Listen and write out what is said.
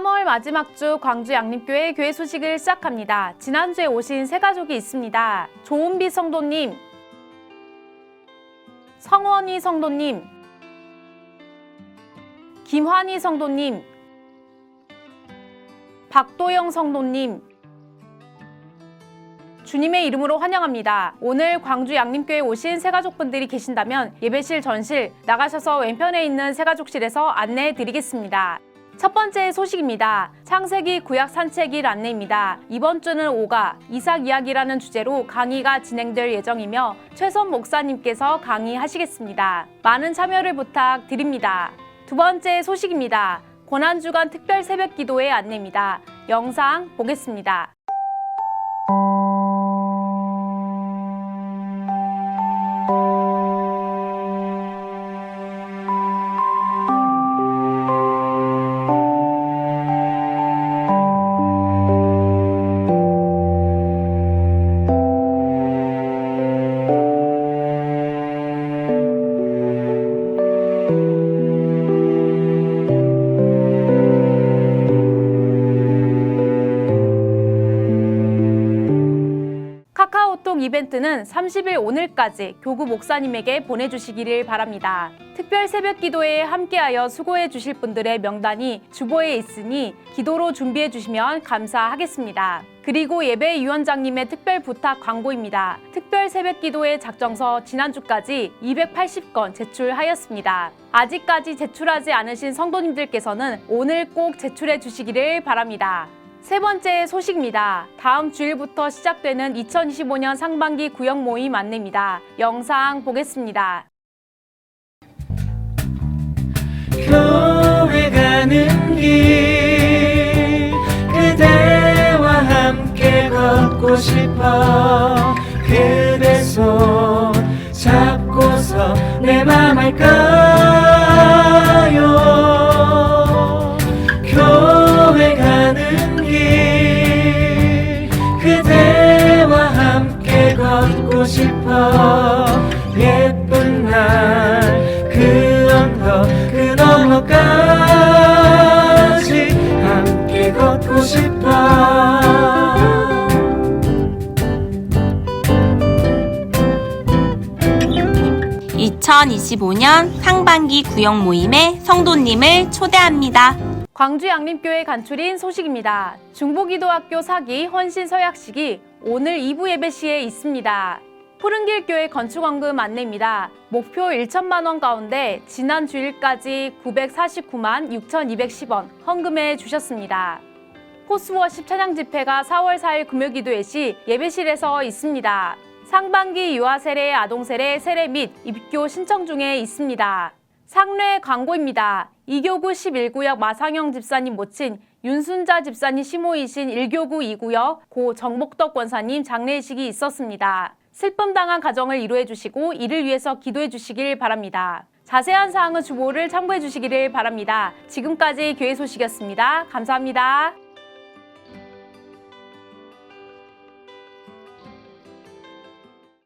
마지막 주 광주 양림교회 교회 소식을 시작합니다. 지난주에 오신 세 가족이 있습니다. 조은비 성도님, 성원희 성도님, 김환희 성도님, 박도영 성도님, 주님의 이름으로 환영합니다. 오늘 광주 양림교회 오신 새가족분들이 계신다면 예배실 전실 나가셔서 왼편에 있는 새가족실에서 안내해 드리겠습니다. 첫 번째 소식입니다. 창세기 구약 산책일 안내입니다. 이번 주는 오가 이삭 이야기라는 주제로 강의가 진행될 예정이며 최선 목사님께서 강의하시겠습니다. 많은 참여를 부탁드립니다. 두 번째 소식입니다. 고난주간 특별 새벽 기도의 안내입니다. 영상 보겠습니다. 이벤트는 30일 오늘까지 교구 목사님에게 보내주시기를 바랍니다. 특별 새벽 기도에 함께하여 수고해 주실 분들의 명단이 주보에 있으니 기도로 준비해 주시면 감사하겠습니다. 그리고 예배 위원장님의 특별 부탁 광고입니다. 특별 새벽 기도의 작정서 지난주까지 280건 제출하였습니다. 아직까지 제출하지 않으신 성도님들께서는 오늘 꼭 제출해 주시기를 바랍니다. 세 번째 소식입니다. 다음 주일부터 시작되는 2025년 상반기 구역 모임 안내입니다. 영상 보겠습니다. 교회 가는 길 그대와 함께 걷고 싶어 그대 손 잡고서 내맘 알까 싶어 예쁜 날 그 언덕 그 너머까지 함께 걷고 싶어 2025년 상반기 구역 모임에 성도님을 초대합니다. 광주 양림교회 간출인 소식입니다. 중보기도학교 사기 헌신 서약식이 오늘 2부 예배 시에 있습니다. 푸른길 교회 건축원금 안내입니다. 목표 1천만 원 가운데 지난 주일까지 949만 6,210원 헌금해 주셨습니다. 포스워십 찬양 집회가 4월 4일 금요 기도회 시 예배실에서 있습니다. 상반기 유아 세례, 아동 세례, 세례 및 입교 신청 중에 있습니다. 상례 광고입니다. 이교구 11구역 마상영 집사님 모친 윤순자 집사님 시모이신 1교구 2구역 고 정복덕 권사님 장례식이 있었습니다. 슬픔 당한 가정을 위로해 주시고 이를 위해서 기도해 주시길 바랍니다. 자세한 사항은 주보를 참고해 주시기를 바랍니다. 지금까지 교회 소식이었습니다. 감사합니다.